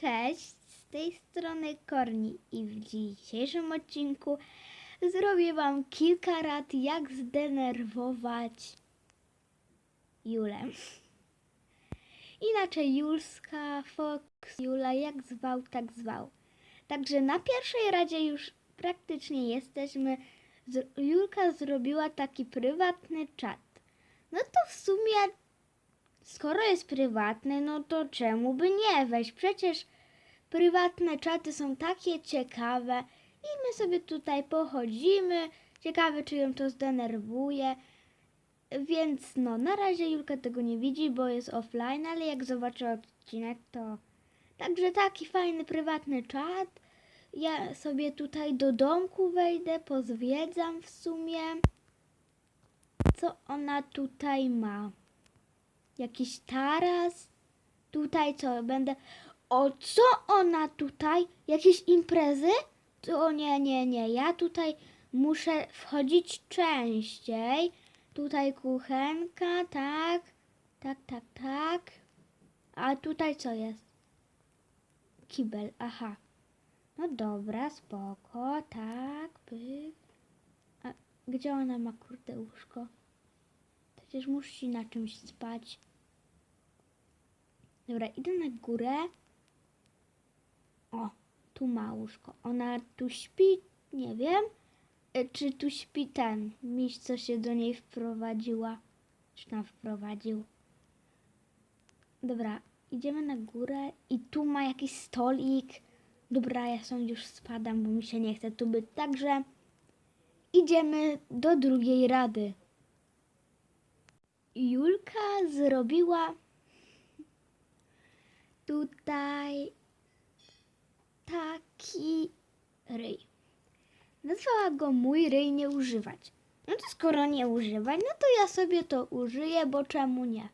Cześć, z tej strony Korni i w dzisiejszym odcinku zrobię Wam kilka rad, jak zdenerwować Julę. Inaczej Julska, Fox, Jula, jak zwał, tak zwał. Także na pierwszej radzie już praktycznie jesteśmy. Julka zrobiła taki prywatny czat. No to w sumie Skoro jest prywatny, no to czemu by nie wejść? Przecież prywatne czaty są takie ciekawe i my sobie tutaj pochodzimy. Ciekawe, czy ją to zdenerwuje. Więc no, na razie Julka tego nie widzi, bo jest offline, ale jak zobaczy odcinek, to. Także taki fajny, prywatny czat. Ja sobie tutaj do domku wejdę, pozwiedzam w sumie. Co ona tutaj ma? Jakiś taras. Tutaj co, będę... O, co ona tutaj? Jakieś imprezy? To nie, nie, nie. Ja tutaj muszę wchodzić częściej. Tutaj kuchenka, tak. Tak, tak, tak. A tutaj co jest? Kibel, aha. No dobra, spoko, tak, pyk. A gdzie ona ma kurde łóżko? Przecież musi na czymś spać. Dobra, idę na górę. O, tu ma łóżko. Ona tu śpi, nie wiem. E, Czy tu śpi ten miś, co się do niej wprowadziła? Czy tam wprowadził? Dobra, idziemy na górę i tu ma jakiś stolik. Dobra, ja stąd już spadam, bo mi się nie chce tu być. Także idziemy do drugiej rady. Julka zrobiła tutaj taki ryj. Nazwała go mój ryj nie używać. No to skoro nie używać, no to ja sobie to użyję, bo czemu nie?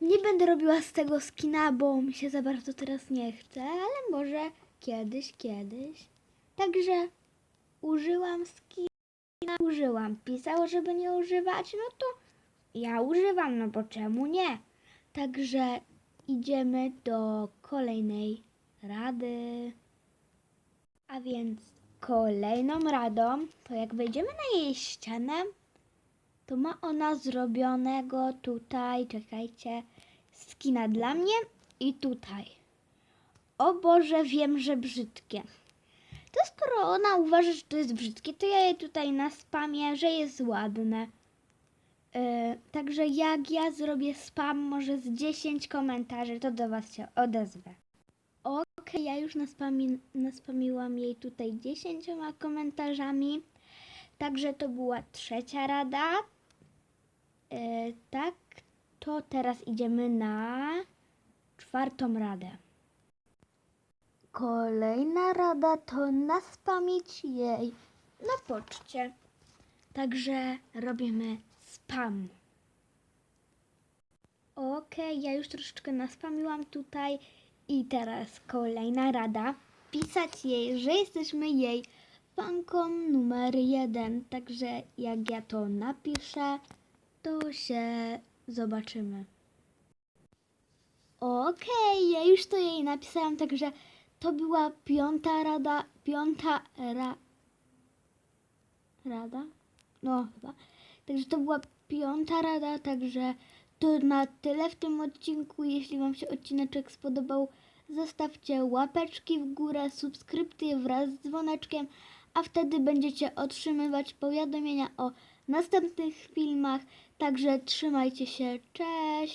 Nie będę robiła z tego skina, bo mi się za bardzo teraz nie chce, ale może kiedyś, kiedyś. Także użyłam skina użyłam. Pisało, żeby nie używać, no to ja używam, no bo czemu nie? Także idziemy do kolejnej rady. A więc kolejną radą, to jak wejdziemy na jej ścianę, to ma ona zrobionego tutaj, czekajcie, skina dla mnie i tutaj. O Boże, wiem, że brzydkie. To skoro ona uważa, że to jest brzydkie, to ja jej tutaj naspamię, że jest ładne. Yy, także jak ja zrobię spam może z 10 komentarzy, to do Was się odezwę. Okej, ja już naspami, naspamiłam jej tutaj 10 komentarzami. Także to była trzecia rada. Yy, tak, to teraz idziemy na czwartą radę. Kolejna rada to naspamić jej na poczcie. Także robimy spam. Okej, ja już troszeczkę naspamiłam tutaj i teraz kolejna rada. Pisać jej, że jesteśmy jej fanką numer jeden. Także jak ja to napiszę, to się zobaczymy. Okej, ja już to jej napisałam, także to była piąta rada, piąta ra, rada? No chyba. Także to była piąta rada, także to na tyle w tym odcinku. Jeśli Wam się odcineczek spodobał, zostawcie łapeczki w górę, subskrypcję wraz z dzwoneczkiem, a wtedy będziecie otrzymywać powiadomienia o następnych filmach. Także trzymajcie się, cześć!